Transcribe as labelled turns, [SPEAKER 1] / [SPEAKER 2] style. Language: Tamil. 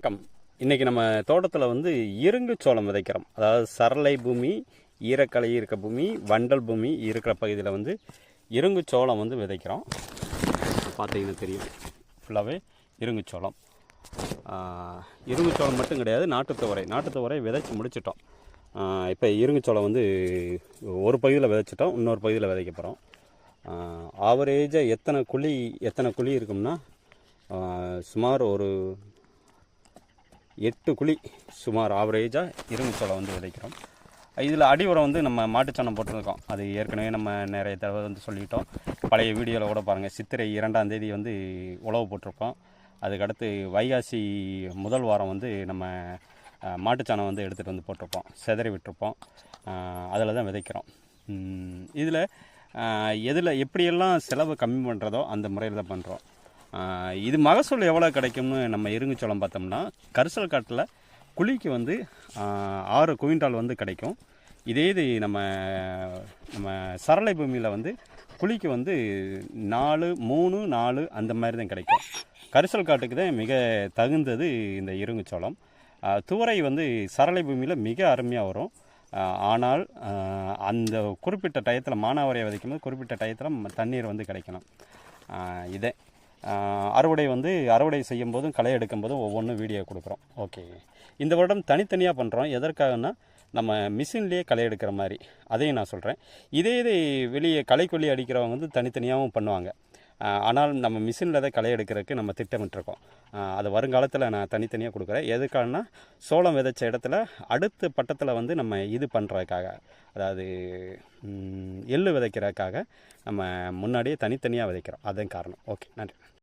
[SPEAKER 1] வணக்கம். இன்றைக்கி நம்ம தோட்டத்தில் வந்து இருங்கு சோளம் விதைக்கிறோம். அதாவது சரளை பூமி ஈரக்கலை இருக்க பூமி வண்டல் பூமி இருக்கிற பகுதியில் வந்து இருங்கு சோளம் வந்து விதைக்கிறோம். பார்த்தீங்கன்னா தெரியும். ஃபுல்லாகவே இருங்கு சோளம். இருங்கு சோளம் மட்டும் கிடையாது நாட்டுத்துவரை நாட்டுத்துவரை விதைச்சி முடிச்சிட்டோம். இப்போ இருங்கு சோளம் வந்து ஒரு பகுதியில் விதைச்சிட்டோம் இன்னொரு பகுதியில் விதைக்க போகிறோம் ஆவரேஜாக எத்தனை குழி எத்தனை குழி இருக்கும்னா சுமார் ஒரு எட்டு குழி சுமார் ஆவரேஜாக இரும்பு சோளம் வந்து விதைக்கிறோம். இதில் அடி உரம் வந்து நம்ம மாட்டுச்சாணம் போட்டிருக்கோம். அது ஏற்கனவே நம்ம நிறைய தடவை வந்து சொல்லிட்டோம். பழைய வீடியோவில் கூட பாருங்கள் சித்திரை இரண்டாம் தேதி வந்து உழவு போட்டிருக்கோம். அதுக்கடுத்து வைகாசி முதல் வாரம் வந்து நம்ம மாட்டுச்சாணம் வந்து எடுத்துகிட்டு வந்து போட்டிருப்போம். செதறி விட்டுருப்போம். அதில் தான் விதைக்கிறோம். இதில் எதில் எப்படியெல்லாம் செலவு கம்மி பண்ணுறதோ அந்த முறையில் தான் பண்ணுறோம் இது மகசூல் எவ்வளோ கிடைக்கும்னு நம்ம இருங்குச்சோளம் பார்த்தோம்னா கரிசல் காட்டில் குழிக்கு வந்து ஆறு குவிண்டால் வந்து கிடைக்கும். இதே இது நம்ம நம்ம சரளை பூமியில் வந்து குழிக்கு வந்து நாலு மூணு நாலு அந்த மாதிரி தான் கிடைக்கும். கரிசல் காட்டுக்கு தான் மிக தகுந்தது இந்த இருங்குச்சோளம். துவரை வந்து சரளை பூமியில் மிக அருமையாக வரும். ஆனால் அந்த குறிப்பிட்ட டயத்தில் வைக்கும் போது குறிப்பிட்ட டயத்தில் தண்ணீர் வந்து கிடைக்கணும். இதே. அறுவடை வந்து அறுவடை செய்யும் போதும் களை எடுக்கும் போதும் ஒவ்வொன்றும் வீடியோ கொடுக்குறோம். ஓகே. இந்த வருடம் தனித்தனியாக பண்ணுறோம் எதற்காகனா நம்ம மிஷின்லேயே களை எடுக்கிற மாதிரி. அதையும் நான் சொல்கிறேன் இதே இது வெளியே களைக்கொல்லி அடிக்கிறவங்க வந்து தனித்தனியாகவும் பண்ணுவாங்க. ஆனால் நம்ம மிஷினில் தான் களை எடுக்கிறதுக்கு நம்ம திட்டமிட்டிருக்கோம். அது வருங்காலத்தில் நான் தனித்தனியாக கொடுக்குறேன். எதுக்காகனா சோளம் விதைச்ச இடத்துல அடுத்த பட்டத்தில் வந்து நம்ம இது பண்ணுறதுக்காக அதாவது எள் எள்ளு விதைக்கிறதுக்காக நம்ம முன்னாடியே தனித்தனியாக விதைக்கிறோம். அதுதான் காரணம். ஓகே நன்றி.